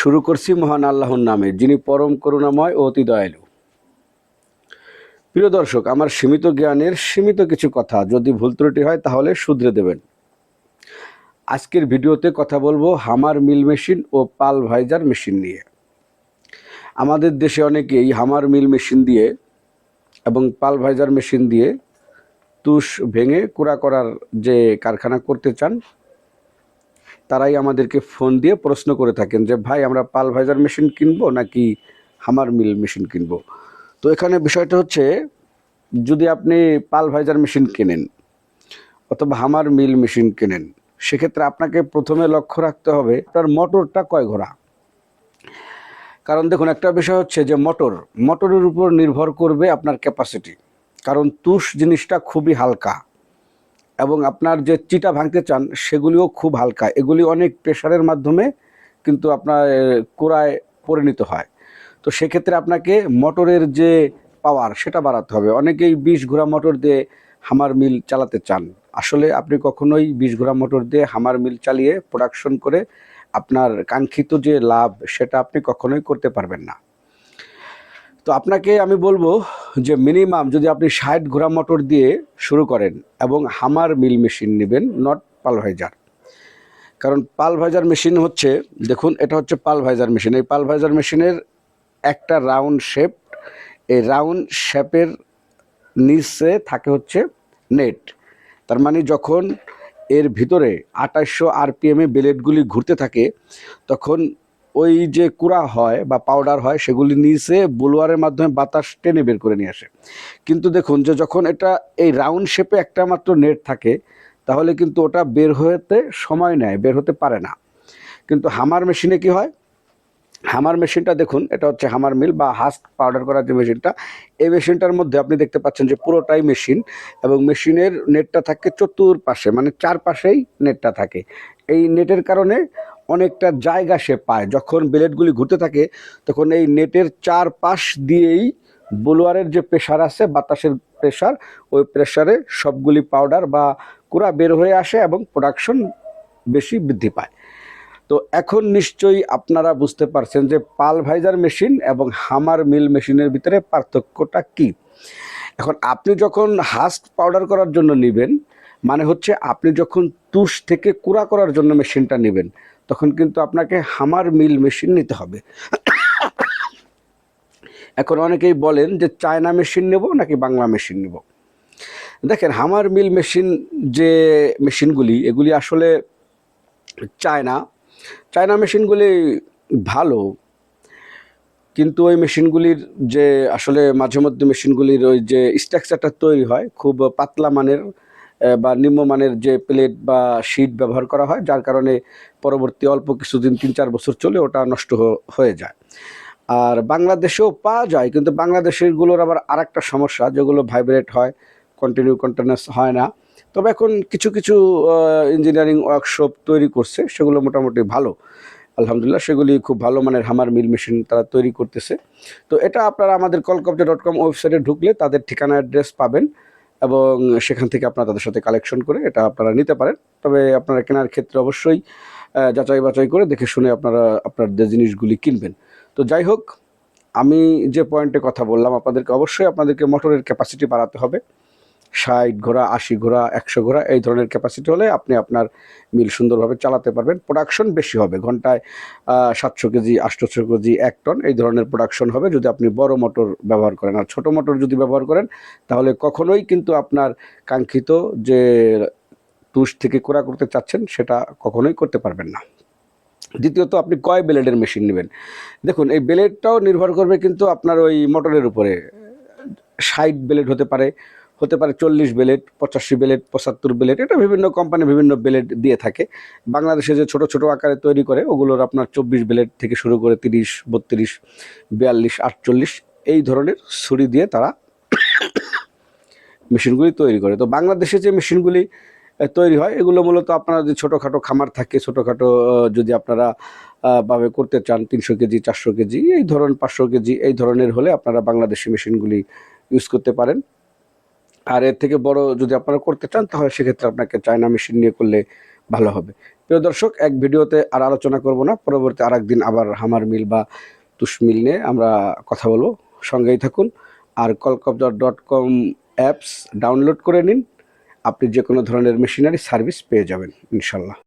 শুরু করছি মহান আল্লাহর নামে, যিনি পরম করুণাময় ও অতি দয়ালু। প্রিয় দর্শক, আমার সীমিত জ্ঞানের সীমিত কিছু কথা যদি ভুল ত্রুটি হয়, তাহলে শুধরে দেবেন। আজকের ভিডিওতে কথা বলব হামার মিল মেশিন ও পাল ভাইজার মেশিন নিয়ে। আমাদের দেশে অনেকেই হামার মিল মেশিন দিয়ে এবং পাল ভাইজার মেশিন দিয়ে তুষ ভেঙে কুড়া করার যে কারখানা করতে চান তারাই আমাদেরকে ফোন দিয়ে প্রশ্ন করে থাকেন যে, ভাই, আমরা পাল ভাইজার মেশিন কিনবো নাকি হামার মিল মেশিন কিনবো? তো এখানে বিষয়টা হচ্ছে, যদি আপনি পাল ভাইজার মেশিন কেনেন অথবা হামার মিল মেশিন কেনেন, সেক্ষেত্রে আপনাকে প্রথমে লক্ষ্য রাখতে হবে তার মোটরটা কয় ঘোড়া? কারণ দেখুন, একটা বিষয় হচ্ছে যে মোটর মোটরের উপর নির্ভর করবে আপনার ক্যাপাসিটি কারণ তুষ জিনিসটা খুবই হালকা। এবং আপনার যে চিটা ভাঙতে চান, সেগুলিও খুব হালকা। এগুলি অনেক প্রেশারের মাধ্যমে কিন্তু আপনার কোড়ায় পরিণত হয়। তো সেক্ষেত্রে আপনাকে মোটরের যে পাওয়ার, সেটা বাড়াতে হবে। অনেকেই বিশ ঘোড়া মোটর দিয়ে হামার মিল চালাতে চান। আসলে আপনি কখনোই বিশ ঘোড়া মোটর দিয়ে হামার মিল চালিয়ে প্রোডাকশন করে আপনার কাঙ্ক্ষিত যে লাভ, সেটা আপনি কখনোই করতে পারবেন না। তো আপনাকে আমি বলব যে মিনিমাম যদি আপনি ষাট ঘোড়া মোটর দিয়ে শুরু করেন এবং হামার মিল মেশিন নেবেন নট পালভাইজার কারণ পালভাইজার মেশিন হচ্ছে, দেখুন, এটা হচ্ছে পালভাইজার মেশিন এই পালভাইজার মেশিনের একটা রাউন্ড শেপ এই রাউন্ড শেপের নিচে থাকে হচ্ছে নেট তার মানে যখন এর ভিতরে আঠাশশো আরপিএমে ব্লেডগুলি ঘুরতে থাকে, তখন ওই যে কুড়া হয় বা পাউডার হয়, সেগুলি নিচে বুলোয়ারের মাধ্যমে বাতাস টেনে বের করে নিয়ে আসে। কিন্তু দেখুন যে যখন এটা এই রাউন্ড শেপে একটা মাত্র নেট থাকে, তাহলে কিন্তু ওটা বের হতে সময় নেয়, বের হতে পারে না। কিন্তু হামার মেশিনে কি হয়? হামার মেশিনটা দেখুন, এটা হচ্ছে হামার মিল বা হাস্ক পাউডার করার যে মেশিনটা এই মেশিনটার মধ্যে আপনি দেখতে পাচ্ছেন যে পুরোটাই মেশিন এবং মেশিনের নেটটা থাকে চতুর্পাশে মানে চারপাশেই নেটটা থাকে। এই নেটের কারণে অনেকটা জায়গা সে পায়। যখন ব্লেডগুলি ঘুরতে থাকে, তখন এই নেটের চারপাশ দিয়েই বোলোয়ারের যে প্রেশার আছে, বাতাসের প্রেশার, ওই প্রেশারে সবগুলি পাউডার বা কুড়া বের হয়ে আসে এবং প্রোডাকশন বেশি বৃদ্ধি পায়। তো এখন নিশ্চয়ই আপনারা বুঝতে পারছেন যে পাল ভাইজার মেশিন এবং হামার মিল মেশিনের ভিতরে পার্থক্যটা কি। এখন আপনি যখন হাস্ট পাউডার করার জন্য নেবেন মানে হচ্ছে আপনি যখন তুষ থেকে কুড়া করার জন্য মেশিনটা নেবেন তখন কিন্তু আপনাকে হামার মিল মেশিন নিতে হবে। এখন অনেকেই বলেন যে চায়না মেশিন নেব নাকি বাংলা মেশিন নেব? দেখেন হামার মিল মেশিন যে মেশিনগুলি এগুলি আসলে চায়না চায়না মেশিনগুলি ভালো, কিন্তু ওই মেশিনগুলির যে আসলে মাঝে মধ্যে মেশিনগুলির ওই যে স্ট্রাকচারটা তৈরি হয়, খুব পাতলা মানের বা নিম্নমানের যে প্লেট বা শিট ব্যবহার করা হয়, যার কারণে পরবর্তী অল্প কিছুদিন তিন চার বছর চলে ওটা নষ্ট হয়ে যায়। আর বাংলাদেশেও পাওয়া যায়, কিন্তু বাংলাদেশেরগুলোর আবার আরেকটা সমস্যা, যেগুলো ভাইব্রেট হয় কন্টিনিউ কন্টিনিউস হয় না। তবে এখন কিছু কিছু ইঞ্জিনিয়ারিং ওয়ার্কশপ তৈরি করছে, সেগুলো মোটামুটি ভালো। আলহামদুলিল্লাহ, সেগুলি খুব ভালো মানের হামার মিল মেশিন তারা তৈরি করতেছে। তো এটা আপনারা আমাদের কলকবজা ডট কম ওয়েবসাইটে ঢুকলে তাদের ঠিকানা অ্যাড্রেস পাবেন। এবং সেখান থেকে আপনারা তাদের সাথে কালেকশন করে এটা আপনারা নিতে পারেন। তবে আপনারা কেনার ক্ষেত্রে অবশ্যই যাচাই বাচাই করে দেখে শুনে আপনারা আপনার যে জিনিসগুলি কিনবেন। তো যাই হোক, আমি যে পয়েন্টে কথা বললাম, আপনাদেরকে অবশ্যই আপনাদেরকে মোটরের ক্যাপাসিটি বাড়াতে হবে। ষাট ঘোড়া, আশি ঘোড়া, একশো ঘোড়া এই ধরনের ক্যাপাসিটি হলে আপনি আপনার মিল সুন্দরভাবে চালাতে পারবেন। প্রোডাকশন বেশি হবে, ঘন্টায় সাতশো কেজি আটশোশো কেজি, এক টন এই ধরনের প্রোডাকশন হবে যদি আপনি বড় মোটর ব্যবহার করেন। আর ছোট মোটর যদি ব্যবহার করেন, তাহলে কখনোই কিন্তু আপনার কাঙ্ক্ষিত যে তুষ থেকে কোড়া করতে চাচ্ছেন, সেটা কখনোই করতে পারবেন না। দ্বিতীয়ত, আপনি কয় ব্লেডের মেশিন নেবেন? দেখুন, এই ব্লেডটাও নির্ভর করবে কিন্তু আপনার ওই মোটরের উপরে। ষাট ব্লেড হতে পারে হতে পারে চল্লিশ ব্লেড, পঁচাশি ব্লেড, পঁচাত্তর ব্লেড, এটা বিভিন্ন কোম্পানি বিভিন্ন ব্লেড দিয়ে থাকে। বাংলাদেশে যে ছোট ছোট আকারে তৈরি করে, ওগুলোর আপনার চব্বিশ ব্লেড থেকে শুরু করে তিরিশ, বত্রিশ, বিয়াল্লিশ, আটচল্লিশ, এই ধরনের ছুরি দিয়ে তারা মেশিনগুলি তৈরি করে। তো বাংলাদেশে যে মেশিনগুলি তৈরি হয়, এগুলো মূলত আপনারা যে ছোটোখাটো খামার থাকে, ছোটোখাটো যদি আপনারা ভাবে করতে চান, তিনশো কেজি, চারশো কেজি, এই ধরনের পাঁচশো কেজি, এই ধরনের হলে আপনারা বাংলাদেশি মেশিনগুলি ইউজ করতে পারেন। আর এর থেকে বড় যদি আপনারা করতে চান, তাহলে সেক্ষেত্রে আপনাকে চায়না মেশিন নিয়ে করলে ভালো হবে। প্রিয় দর্শক, এক ভিডিওতে আর আলোচনা করব না। পরবর্তী আর একদিন আবার হামার মিল বা তুষ মিল নিয়ে আমরা কথা বলব। সঙ্গেই থাকুন আর কলকবজার ডট কম অ্যাপস ডাউনলোড করে নিন। আপনি যে কোনো ধরনের মেশিনারি সার্ভিস পেয়ে যাবেন, ইনশাল্লাহ।